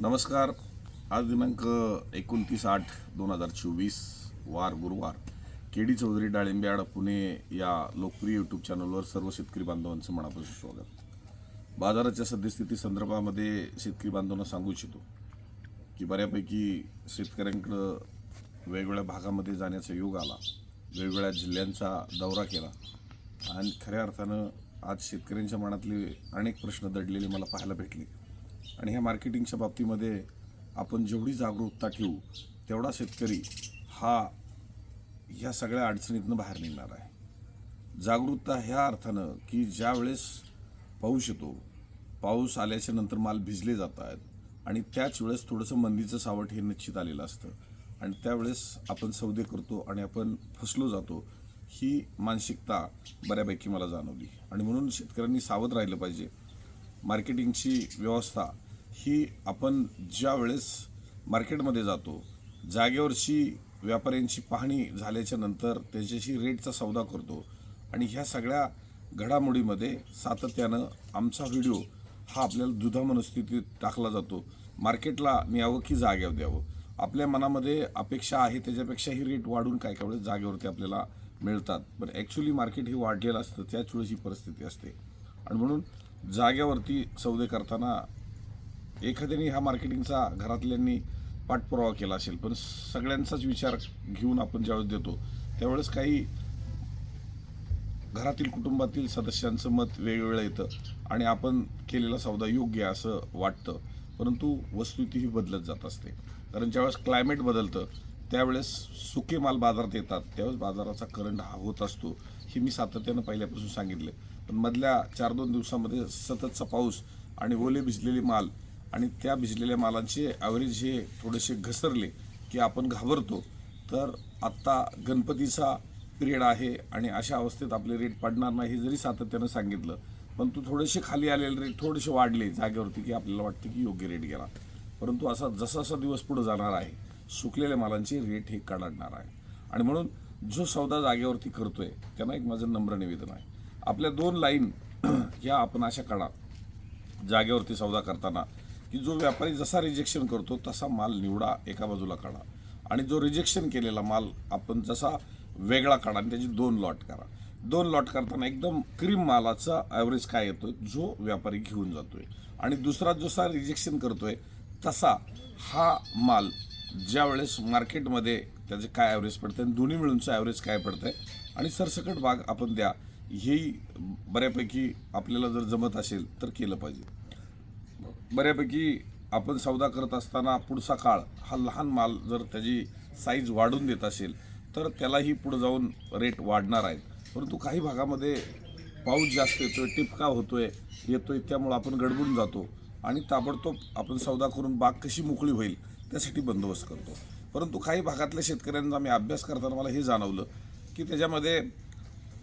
नमस्कार. आज दिनांक एकोणतीस आठ दोन हजार चोवीस वार गुरुवार. केडी चौधरी चौधरी डाळिंब्याड पुणे या लोकप्रिय यूट्यूब चॅनलवर सर्व शेतकरी बांधवांचं मनापासून स्वागत. बाजाराच्या सद्यस्थिती संदर्भामध्ये शेतकरी बांधवांना सांगू इच्छितो की बऱ्यापैकी शेतकऱ्यांकडं वेगवेगळ्या भागामध्ये जाण्याचा योग आला वेगवेगळ्या जिल्ह्यांचा दौरा केला आणि खऱ्या अर्थानं आज शेतकऱ्यांच्या मनातले अनेक प्रश्न दडलेले मला पाहायला भेटले. आणि ह्या मार्केटिंगच्या बाबतीमध्ये आपण जेवढी जागरूकता ठेवू तेवढा शेतकरी हा ह्या सगळ्या अडचणीतनं बाहेर निघणार आहे. जागरूकता ह्या अर्थानं की ज्या वेळेस पाऊस येतो पाऊस आल्याच्यानंतर माल भिजले जात आहेत आणि त्याच वेळेस थोडंसं मंदीचं सावट हे निश्चित आलेलं असतं. आणि त्यावेळेस आपण सौदे करतो आणि आपण फसलो जातो ही मानसिकता बऱ्यापैकी मला जाणवली. आणि म्हणून शेतकऱ्यांनी सावध राहिलं पाहिजे. मार्केटिंगची व्यवस्था ही आपण ज्या वेळेस मार्केटमध्ये जातो जागेवरची व्यापाऱ्यांची पाहणी झाल्याच्यानंतर त्याच्याशी रेटचा सौदा करतो आणि ह्या सगळ्या घडामोडीमध्ये सातत्यानं आमचा व्हिडिओ हा आपल्याला दुधा मनस्थितीत टाकला जातो. मार्केटला न्यावं की जाग्यावर द्यावं? आपल्या मनामध्ये अपेक्षा आहे त्याच्यापेक्षाही रेट वाढून काय काय वेळेस जागेवरती आपल्याला मिळतात. पण ॲक्च्युली मार्केट हे वाढलेलं असतं त्याच वेळेस ही परिस्थिती असते. आणि म्हणून जाग्यावरती सौदे करताना एखाद्याने हा मार्केटिंगचा घरातल्यांनी पाठपुरावा केला असेल पण सगळ्यांचाच विचार घेऊन आपण ज्यावेळेस देतो त्यावेळेस काही घरातील कुटुंबातील सदस्यांचं मत वेगवेगळं येतं आणि आपण केलेला सौदा योग्य आहे असं वाटतं परंतु वस्तुस्थिती ही बदलत जात असते. कारण ज्यावेळेस क्लायमेट बदलतं त्यावेळेस सुके माल बाजारात येतात. त्यावेळेस बाजाराचा करंट हा होत असतो. हे मी सातत्यानं पहिल्यापासून सांगितले पण मधल्या चार दोन दिवसामध्ये सततचा पाऊस आणि ओले भिजलेले माल आणि त्या भिजलेल्या मालांचे ॲव्हरेज हे थोडेसे घसरले की आपण घाबरतो. तर आत्ता गणपतीचा पिरियड आहे आणि अशा अवस्थेत आपले रेट पडणार नाही हे जरी सातत्यानं सांगितलं पण तू थोडेसे खाली आलेले रेट थोडेसे वाढले जागेवरती की आपल्याला वाटतं की योग्य रेट गेला. परंतु असा जसा जसा दिवस पुढे जाणार आहे सुकलेल्या मालांचे रेट हे काढणार आहे. आणि म्हणून जो सौदा जागेवरती करतोय त्यांना एक माझं नम्र निवेदन आहे. आपल्या दोन लाईन ह्या आपण अशा काढा. जागेवरती सौदा करताना की जो व्यापारी जसा रिजेक्शन करतो तसा माल निवडा एका बाजूला काढा. आणि जो रिजेक्शन केलेला माल आपण जसा वेगळा काढा आणि त्याची दोन लॉट करा. दोन लॉट करताना एकदम क्रीम मालाचा ॲव्हरेज काय येतोय? जो व्यापारी घेऊन जातोय. आणि दुसरा जसा रिजेक्शन करतोय तसा हा माल ज्या वेळेस मार्केटमध्ये त्याचे काय ॲव्हरेज पडतं आणि दोन्ही मिळूनचं ॲव्हरेज काय पडतंय आणि सरसकट भाग आपण द्या हेही बऱ्यापैकी आपल्याला जर जमत असेल तर केलं पाहिजे. बऱ्यापैकी आपण सौदा करत असताना पुढचा काळ हा लहान माल जर त्याची साईज वाढून देत असेल तर त्यालाही पुढं जाऊन रेट वाढणार आहेत. परंतु काही भागामध्ये पाऊस जास्त येतो आहे टिपका होतो आहे येतो आहे त्यामुळं आपण गडबडून जातो आणि ताबडतोब आपण सौदा करून बाग कशी मोकळी होईल त्यासाठी बंदोबस्त करतो. परंतु काही भागातल्या शेतकऱ्यांचा मी अभ्यास करताना मला हे जाणवलं की त्याच्यामध्ये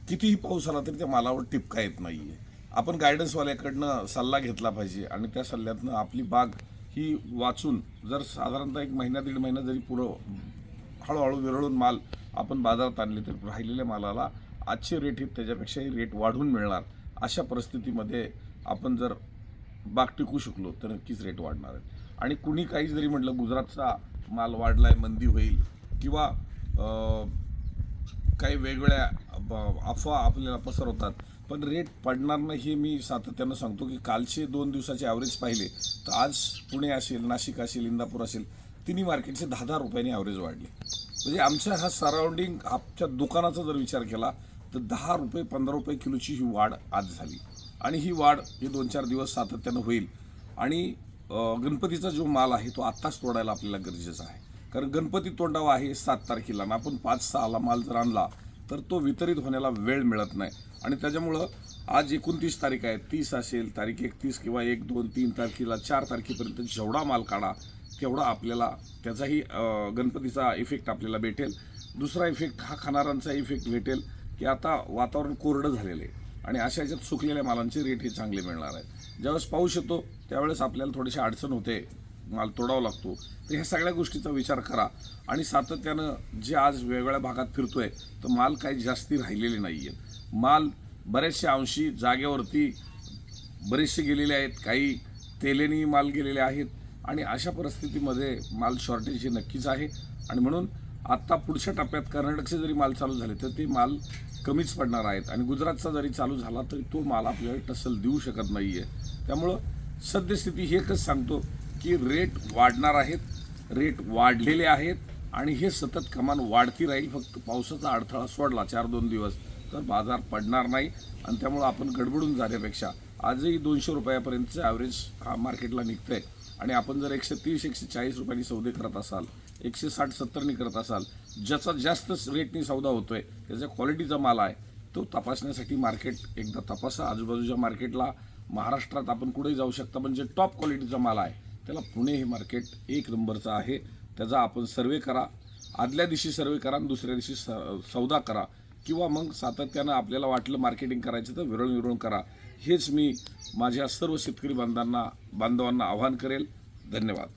कितीही पाऊस आला तरी त्या मालावर टिपका येत नाही आहे आपण गायडन्सवाल्याकडनं सल्ला घेतला पाहिजे आणि त्या सल्ल्यातनं आपली बाग ही वाचून जर साधारणतः एक महिना दीड महिना जरी पुढं हळूहळू विरळून माल आपण बाजारात आणले तर राहिलेल्या मालाला आजचे रेट हे त्याच्यापेक्षाही रेट वाढवून मिळणार. अशा परिस्थितीमध्ये आपण जर बाग टिकू शकलो तर नक्कीच रेट वाढणार आहे. आणि कुणी काही जरी म्हटलं गुजरातचा माल वाढलाय मंदी होईल किंवा काही वेगवेगळ्या ब- अफवा आपल्याला पसरवतात पण रेट पडणार नाही हे मी सातत्यानं सांगतो की कालचे दोन दिवसाचे ॲव्हरेज पाहिले तर आज पुणे असेल नाशिक असेल इंदापूर असेल तिन्ही मार्केटचे दहा दहा रुपयांनी ॲव्हरेज वाढले. म्हणजे आमच्या हा सराउंडिंग आमच्या दुकानाचा जर विचार केला तर दहा रुपये पंधरा रुपये किलोची ही वाढ आज झाली. आणि ही वाढ हे दोन चार दिवस सातत्यानं होईल. आणि गणपतीचा जो माल आहे तो आत्ताच तोडायला आपल्याला गरजेचा आहे. कारण गणपती तोंडावा आहे सात तारखेला आणि आपण पाच सहाला माल जर आणला तर तो वितरित होण्याला वेळ मिळत नाही. आणि त्याच्यामुळं आज एकोणतीस तारीख आहे तीस असेल तारीख एकतीस किंवा एक दोन तीन तारखेला चार तारखेपर्यंत जेवढा माल काढा तेवढा आपल्याला त्याचाही गणपतीचा इफेक्ट आपल्याला भेटेल. दुसरा इफेक्ट हा खाणाऱ्यांचा इफेक्ट भेटेल की आता वातावरण कोरडं झालेलं आहे. आणि अशा याच्यात सुकलेल्या मालांचे रेट हे चांगले मिळणार आहेत. ज्यावेळेस पाऊस येतो त्यावेळेस आपल्याला थोडीशी अडचण होते. माल तोडावा लागतो. तर ह्या सगळ्या गोष्टीचा विचार करा. आणि सातत्यानं जे आज वेगवेगळ्या भागात फिरतो आहे तर माल काही जास्ती राहिलेले नाही आहेत माल बऱ्याचशा अंशी जागेवरती बरेचसे गेलेले आहेत. काही तेलेनी माल गेलेले आहेत. आणि अशा परिस्थितीमध्ये माल शॉर्टेज हे नक्कीच आहे. आणि म्हणून आत्ता पुढच्या टप्प्यात कर्नाटकचे जरी माल चालू झाले तर ते माल कमीच पडणार आहेत. आणि गुजरातचा जरी चालू झाला तरी तो माल आपल्याला टसल देऊ शकत नाही आहे त्यामुळं सद्यस्थिती हे एकच सांगतो की रेट वाढणार आहेत रेट वाढलेले आहेत आणि हे सतत कमान वाढती राहील. फक्त पावसाचा अडथळा सोडला चार दोन दिवस तर बाजार पडणार नाही. आणि त्यामुळं आपण गडबडून जाण्यापेक्षा आजही दोनशे रुपयापर्यंतचं ॲव्हरेज हा मार्केटला निघतंय. आणि आपण जर एकशे तीस एकशे चाळीस रुपयांनी सौदे करत असाल एकशे साठ सत्तरनी करत असाल ज्याचा जास्त रेटने सौदा होतो आहे त्याचा क्वालिटीचा माल आहे तो तपासण्यासाठी मार्केट एकदा तपासा. आजूबाजूच्या मार्केटला महाराष्ट्रात आपण कुठेही जाऊ शकता पण जे टॉप क्वालिटीचा माल आहे त्याला पुणे हे मार्केट एक नंबरचं आहे. त्याचा आपण सर्वे करा. आदल्या दिवशी सर्वे करा आणि दुसऱ्या दिवशी स- सौदा करा. किंवा मग सातत्यानं आपल्याला वाटलं मार्केटिंग करायचं तर विरळ विरळ करा. हेच मी माझ्या सर्व शेतकरी बांधवांना बांधवांना आवाहन करेल. धन्यवाद.